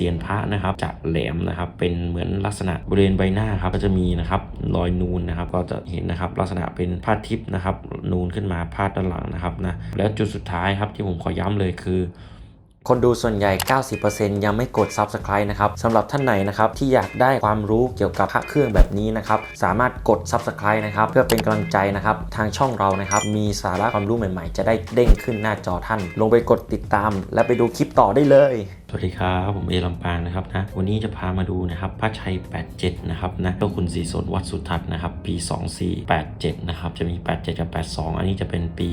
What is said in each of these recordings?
เตียนพระนะครับจะแหลมนะครับเป็นเหมือนลักษณะบริเวณใบหน้าครับก็จะมีนะครับรอยนูนนะครับก็จะเห็นนะครับลักษณะเป็นผ้าทิพย์นะครับนูนขึ้นมาพาดด้านหลังนะครับนะแล้วจุดสุดท้ายครับที่ผมขอย้ำเลยคือคนดูส่วนใหญ่ 90%ยังไม่กด Subscribe นะครับสำหรับท่านไหนนะครับที่อยากได้ความรู้เกี่ยวกับพระเครื่องแบบนี้นะครับ สามารถกด Subscribe นะครับ เพื่อเป็นกำลังใจนะครับ ทางช่องเรานะครับ มีสาระความรู้ใหม่ๆ จะได้เด้งขึ้นหน้าจอท่าน ลงไปกดติดตาม และไปดูคลิปต่อได้เลยสวัสดีครับผมเอลำปางนะครับนะวันนี้จะพามาดูนะครับพระชัย 87 นะครับนะเจ้าคุณศรีสนวัดสุทัศน์นะครับปี 2487 นะครับจะมี 87 กับ 82 อันนี้จะเป็นปี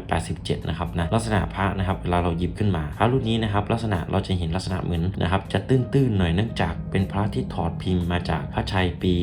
2487 นะครับนะลักษณะพระนะครับเวลาเราหยิบขึ้นมาพระรุ่นนี้นะครับลักษณะเราจะเห็นลักษณะเหมือนนะครับจะตื้นๆหน่อยเนื่องจากเป็นพระที่ถอดพิมพ์มาจากพระชัยปี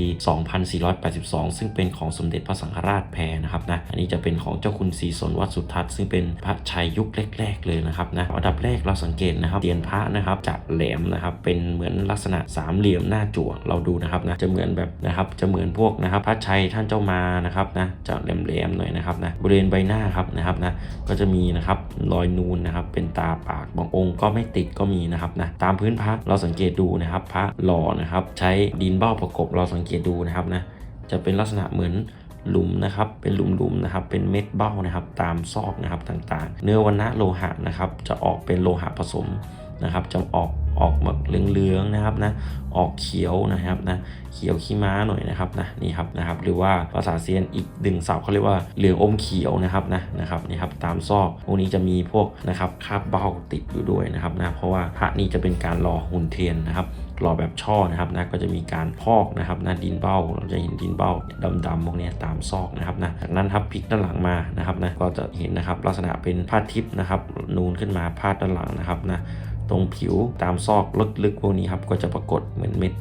2482 ซึ่งเป็นของสมเด็จพระสังฆราชแพรนะครับนะอันนี้จะเป็นของเจ้าคุณศรีสนวัดสุทัศน์ซึ่งเป็นพระชัยยุคแรก ๆ เลยนะครับนะอันดับแรกเราสังเกตนะครับเตียนพระนะครับจะแหลมนะครับเป็นเหมือนลักษณะสามเหลี่ยมหน้าจั่วเราดูนะครับนะจะเหมือนแบบนะครับจะเหมือนพวกนะครับพระชัยท่านเจ้ามานะครับนะจะแหลมๆหน่อยนะครับนะบริเวณใบหน้าครับนะครับนะก็จะมีนะครับรอยนูนนะครับเป็นตาปากบางองค์ก็ไม่ติดก็มีนะครับนะตามพื้นพระเราสังเกตดูนะครับพระหล่อนะครับใช้ดินเบ้าประกบเราสังเกตดูนะครับนะจะเป็นลักษณะเหมือน หลุมนะครับเป็นหลุมๆนะครับเป็นเม็ดเบ้านะครับตามซอกนะครับต่างๆ เนื้อวันณะโลหะนะครับจะออกเป็นโลหะผสมนะครับจะออก ออกมาเหลืองๆนะครับนะออกเขียวนะครับนะเขียวขี้ม้าหน่อยนะครับนะนี่ครับนะครับหรือว่าภาษาเซียนอีกดึงศัพท์เขาเรียกว่าเหลืองอมเขียวนะครับนะนะครับนี่ครับตามซอกพวกนี้จะมีพวกนะครับคาบเบ้าติดอยู่ด้วยนะครับนะเพราะว่าพระนี่จะเป็นการรอหุ่นเทียนนะครับหล่อแบบช่อนะครับนะก็จะมีการพอกนะครับนะดินเบ้าเราจะเห็นดินเบ้าดำๆพวกนี้ตามซอกนะครับนะจากนั้นครับพลิกด้านหลังมานะครับนะก็จะเห็นนะครับลักษณะเป็นผ้าทิพย์นะครับนูนขึ้นมาพาดด้านหลังนะครับนะ ตรงผิวตามซอกลึกๆพวกนี้ครับก็จะปรากฏเหมือนเม็ด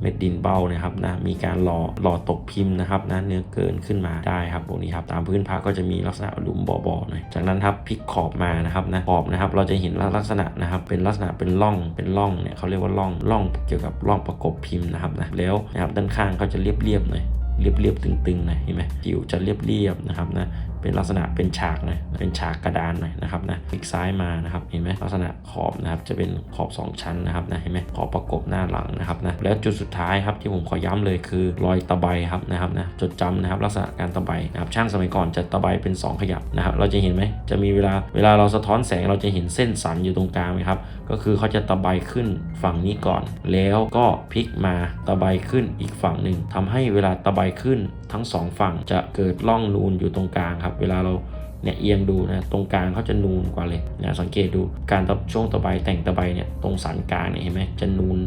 เม็ดดินเบ้านะครับนะมีการหล่อหล่อตกพิมพ์นะครับนะเนื้อเกินขึ้นมาได้ครับพวกนี้ครับตามพื้นพระก็จะมีลักษณะหลุมบ่อๆหน่อยจากนั้นครับพลิกขอบมานะครับนะขอบนะครับเราจะเห็นลักษณะนะครับเป็นลักษณะเป็นร่องเป็นร่องเนี่ยเขาเรียกว่าร่องร่องเกี่ยวกับร่องประกบพิมพ์นะครับนะแล้วนะครับด้านข้างก็จะเรียบๆหน่อยเรียบๆตึงๆหน่อยเห็นไหมผิวจะเรียบๆนะครับนะ เป็นลักษณะเป็นฉากน่อยเป็นฉากกระดานหน่อยนะครับนะพลิกซ้ายมานะครับเห็นไหมลักษณะขอบนะครับจะเป็นขอบสองชั้นนะครับนะเห็นไหมขอบประกบหน้าหลังนะครับนะแล้วจุดสุดท้ายครับที่ผมขอย้ำเลยคือรอยตะไบครับนะครับนะจดจำนะครับลักษณะการตะไบนะครับช่างสมัยก่อนจะตะไบเป็น 2 ขยับนะครับเราจะเห็นไหมจะมีเวลาเวลาเราสะท้อนแสงเราจะเห็นเส้นสันอยู่ตรงกลางไหมครับก็คือเขาจะตะไบขึ้นฝั่งนี้ก่อน แล้วก็พลิกมาตะไบขึ้นอีกฝั่งหนึ่งทำให้เวลาตะไบขึ้นทั้งสองฝั่งจะเกิดร่องนูนอยู่ตรงกลางครับเวลาเราเนี่ยเอียงดูนะตรงกลางเขาจะนูนกว่าเลยนะสังเกตดูการตะช่วงตะไบแต่งตะไบเนี่ยตรงสันกลางเนี่ยเห็นไหมจะนูน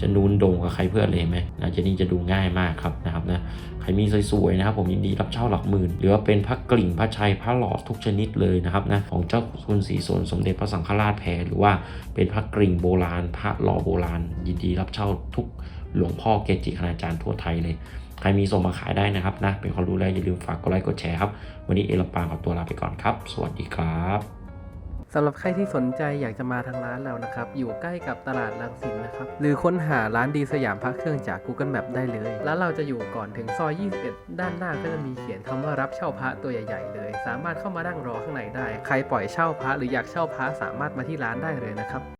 จะนูนโด่งกับใครเพื่อนเลยไหมนะจะนี่จะดูง่ายมากครับนะครับนะใครมีสวยๆนะครับผมยินดีรับเช่าหลักหมื่น หรือว่าเป็นพระกลิ่งพระชัยพระหล่อทุกชนิดเลยนะครับนะของเจ้าคุณศรีสนสมเด็จพระสังฆราชแพรหรือว่าเป็นพระกลิ่งโบราณ พระหล่อโบราณ ยินดีรับเช่าทุก หลวงพ่อเกจิคณาจารย์ทั่วไทยเลย ใครมีส่งมาขายได้นะครับนะ เป็นความรู้แล้วอย่าลืมฝากกดไลค์กดแชร์ครับ วันนี้เอลปางขอตัวลาไปก่อนครับ สวัสดีครับสำหรับใครที่สนใจอยากจะมาทางร้านเรานะครับ อยู่ใกล้กับตลาดรังสิตนะครับ หรือค้นหาร้านดีสยามพระเครื่องจาก Google Map ได้เลย แล้วเราจะอยู่ก่อนถึงซอย 21 ด้านหน้าก็จะมีเขียนคำว่ารับเช่าพระตัวใหญ่ๆเลย สามารถเข้ามานั่งรอข้างในได้ ใครปล่อยเช่าพระหรืออยากเช่าพระสามารถมาที่ร้านได้เลยนะครับ